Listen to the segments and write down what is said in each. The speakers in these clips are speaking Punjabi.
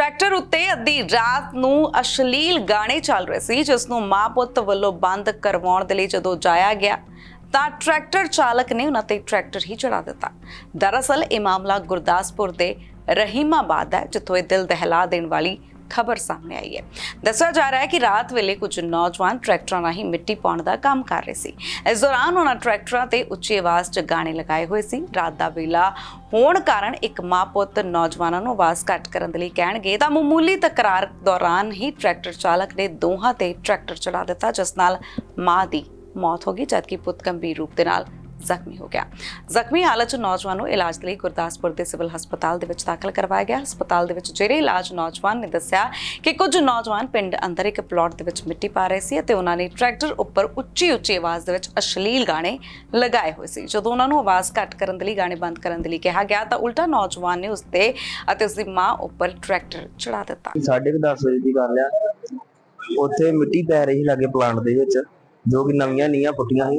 ਟਰੈਕਟਰ ਉੱਤੇ ਅੱਧੀ ਰਾਤ ਨੂੰ ਅਸ਼ਲੀਲ ਗਾਣੇ ਚੱਲ ਰਹੇ ਸੀ ਜਿਸ ਨੂੰ ਮਾਂ ਪੁੱਤ ਵੱਲੋਂ ਬੰਦ ਕਰਵਾਉਣ ਦੇ ਲਈ ਜਦੋਂ ਜਾਇਆ ਗਿਆ ਤਾਂ ਟਰੈਕਟਰ ਚਾਲਕ ਨੇ ਉਹਨਾਂ ਤੇ ਟਰੈਕਟਰ ਹੀ ਚੜਾ ਦਿੱਤਾ। ਦਰਅਸਲ ਇਹ ਮਾਮਲਾ ਗੁਰਦਾਸਪੁਰ ਦੇ ਰਹੀਮਾਬਾਦ ਹੈ, ਜਿੱਥੋਂ ਇਹ ਦਿਲ ਦਹਿਲਾ ਦੇਣ ਵਾਲੀ ਖਬਰ ਸਾਹਮਣੇ ਆਈ ਹੈ। ਦੱਸਿਆ ਜਾ ਰਿਹਾ ਹੈ ਕਿ ਰਾਤ ਵੇਲੇ ਕੁਝ ਨੌਜਵਾਨ ਟਰੈਕਟਰਾਂ ਰਾਹੀਂ ਮਿੱਟੀ ਪਾਉਣ ਦਾ ਕੰਮ ਕਰ ਰਹੇ ਸੀ। ਇਸ ਦੌਰਾਨ ਉਹਨਾਂ ਟਰੈਕਟਰਾਂ ਤੇ ਉੱਚੀ ਆਵਾਜ਼ 'ਚ ਗਾਣੇ ਲਗਾਏ ਹੋਏ ਸੀ। ਰਾਤ ਦਾ ਵੇਲਾ ਹੋਣ ਕਾਰਨ ਇੱਕ ਮਾਂ ਪੁੱਤ ਨੌਜਵਾਨਾਂ ਨੂੰ ਆਵਾਜ਼ ਘੱਟ ਕਰਨ ਦੇ ਲਈ ਕਹਿਣਗੇ, ਤਾਂ ਮਾਮੂਲੀ ਤਕਰਾਰ ਦੌਰਾਨ ਹੀ ਟਰੈਕਟਰ ਚਾਲਕ ਨੇ ਦੋਹਾਂ ਤੇ ਟਰੈਕਟਰ ਚੜਾ ਦਿੱਤਾ, ਜਿਸ ਨਾਲ ਮਾਂ ਦੀ ਮੌਤ ਹੋ ਗਈ, ਜਦਕਿ ਪੁੱਤ ਗੰਭੀਰ ਰੂਪ ਦੇ ਨਾਲ ਜ਼ਖਮੀ ਹੋ ਗਿਆ। ਜ਼ਖਮੀ ਹਾਲਤ 'ਚ ਨੌਜਵਾਨ ਨੂੰ ਇਲਾਜ ਲਈ ਗੁਰਦਾਸਪੁਰ ਦੇ ਸਿਵਲ ਹਸਪਤਾਲ ਦੇ ਵਿੱਚ ਦਾਖਲ ਕਰਵਾਇਆ ਗਿਆ। ਹਸਪਤਾਲ ਦੇ ਵਿੱਚ ਜਿਹੜੇ ਇਲਾਜ ਨੌਜਵਾਨ ਨੇ ਦੱਸਿਆ ਕਿ ਕੁਝ ਨੌਜਵਾਨ ਪਿੰਡ ਅੰਦਰ ਇੱਕ ਪਲਾਟ ਦੇ ਵਿੱਚ ਮਿੱਟੀ ਪਾ ਰਹੇ ਸੀ ਅਤੇ ਉਹਨਾਂ ਨੇ ਟਰੈਕਟਰ ਉੱਪਰ ਉੱਚੀ ਉੱਚੀ ਆਵਾਜ਼ ਦੇ ਵਿੱਚ ਅਸ਼ਲੀਲ ਗਾਣੇ ਲਗਾਏ ਹੋਏ ਸੀ। ਜਦੋਂ ਉਹਨਾਂ ਨੂੰ ਆਵਾਜ਼ ਘੱਟ ਕਰਨ ਦੇ ਲਈ, ਗਾਣੇ ਬੰਦ ਕਰਨ ਦੇ ਲਈ ਕਿਹਾ ਗਿਆ ਤਾਂ ਉਲਟਾ ਨੌਜਵਾਨ ਨੇ ਉਸ ਤੇ ਅਤੇ ਉਸ ਦੀ ਮਾਂ ਉੱਪਰ ਟਰੈਕਟਰ ਚੜਾ ਦਿੱਤਾ। ਸਾਢੇ ਕੁ ਦਸ ਵਜੇ ਦੀ ਗੱਲ ਆ। ਉੱਥੇ ਮਿੱਟੀ ਪੈ ਰਹੀ ਸੀ ਲਾਗੇ ਪਲਾਂਟ ਦੇ ਵਿੱਚ, ਜੋ ਕਿ ਨਵੀਆਂ ਨੀਆਂ ਪੁੱਟੀਆਂ ਸੀ।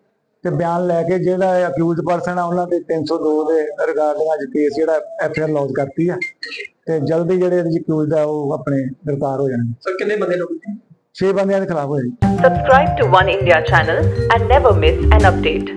ਤੇ ਬਿਆਨ ਲੈ ਕੇ ਜਿਹੜਾ ਅਕਿਊਜ਼ਡ ਪਰਸਨ ਆ ਉਹਨਾਂ ਤੇ 302 ਦੇ ਰਿਗਾਰਡਿੰਗ ਅੱਜ ਕੇਸ ਜਿਹੜਾ ਐਫ ਆਰ ਲੌਂਚ ਕਰਤੀ ਆ। ਤੇ ਜਲਦੀ ਜਿਹੜੇ ਇਹਦੇ ਅਕਿਊਜ਼ਡ ਆ ਉਹ ਆਪਣੇ ਗ੍ਰਿਫਤਾਰ ਹੋ ਜਾਣਗੇ। ਸਰ ਕਿੰਨੇ ਬੰਦੇ ਲੋਕ 6 ਬੰਦਿਆਂ ਦੇ ਖਿਲਾਫ ਹੋਏ। Subscribe to One India channel and never miss an update.